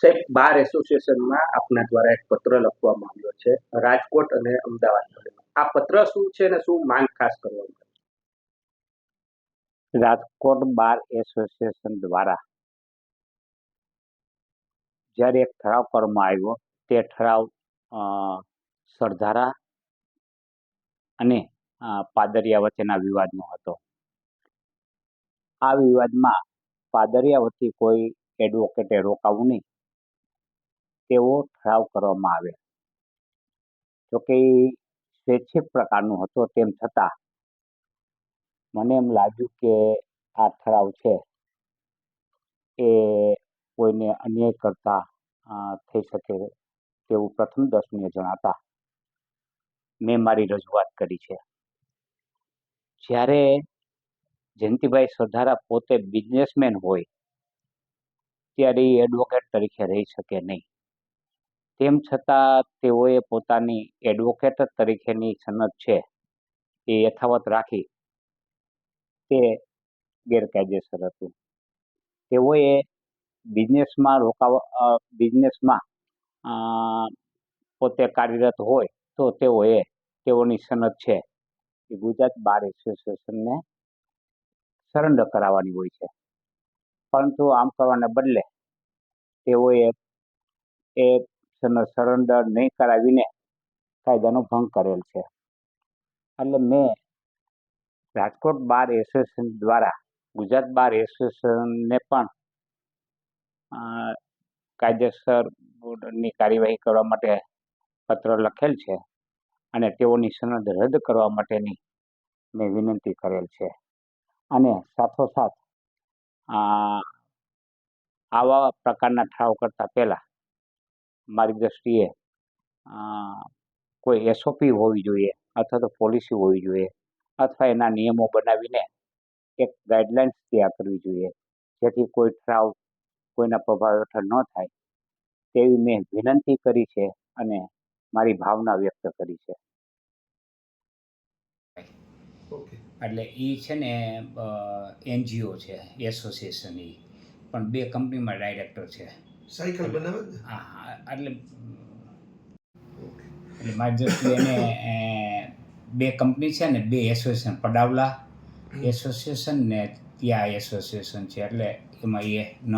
સાહેબ, બાર એસોસિએશનમાં આપના દ્વારા એક પત્ર લખવામાં આવ્યો છે, રાજકોટ અને અમદાવાદ આ પત્ર શું છે અને શું માંગ ખાસ કરવામાં? રાજકોટ બાર એસોસિએશન દ્વારા જ્યારે એક ઠરાવ કરવામાં આવ્યો, તે ઠરાવ સરધારા અને પાદરિયા વચ્ચેના વિવાદનો હતો. આ વિવાદમાં પાદરિયા વતી કોઈ એડવોકેટે રોકાવું નહીં. તેવો ઠરાવ કરવામાં આવે જોકે એ સ્વૈચ્છિક પ્રકારનો હતો તેમ છતાં, મને એમ લાગ્યું કે આ ઠરાવ છે. એ કોઈને અન્યાય કરતા થઈ શકે તેવું પ્રથમ દર્શનીય જણાતા મેં મારી રજૂઆત કરી છે. જ્યારે જયંતિભાઈ સરધારા પોતે બિઝનેસમેન હોય, ત્યારે એ એડવોકેટ તરીકે રહી શકે નહીં. તેમ છતાં તેઓએ પોતાની એડવોકેટ તરીકેની સનદ છે એ યથાવત રાખી તે ગેરકાયદેસર હતું. તેઓએ બિઝનેસમાં રોકાવા બિઝનેસમાં પોતે કાર્યરત હોય તો તેઓએ, તેઓની સનદ છે એ ગુજરાત બાર એસોસિએશનને સરેન્ડર કરાવવાની હોય છે. પરંતુ આમ કરવાને બદલે તેઓએ એ સરેન્ડર નહીં કરાવીને કાયદાનો ભંગ કરેલ છે. એટલે મેં રાજકોટ બાર એસોસિએશન દ્વારા, ગુજરાત બાર એસોસિએશનને પણ કાયદેસર બોર્ડની કાર્યવાહી કરવા માટે પત્ર લખેલ છે અને તેઓની સનદ રદ કરવા માટેની મેં વિનંતી કરેલ છે. અને સાથોસાથ આવા પ્રકારના ઠરાવ કરતાં પહેલાં મારી દ્રષ્ટિએ કોઈ એસઓપી હોવી જોઈએ અથવા તો પોલિસી હોવી જોઈએ અથવા એના નિયમો બનાવીને એક ગાઈડલાઇન્સ તૈયાર કરવી જોઈએ. જેથી કોઈ ઠરાવ કોઈના પ્રભાવ હેઠળ ન થાય. તેવી મેં વિનંતી કરી છે અને મારી ભાવના વ્યક્ત કરી છે. એટલે એ છે ને એનજીઓ છે એસોસિએશન એ પણ બે કંપનીમાં ડાયરેક્ટર છે. સાયકલ બનાવે હા હા, એટલે એટલે એને બે કંપની છે ને બે એસોસિએશન પડાવલા એસોસિએશન ને ત્યાં એસોસિએશન છે એટલે એમાં એ ન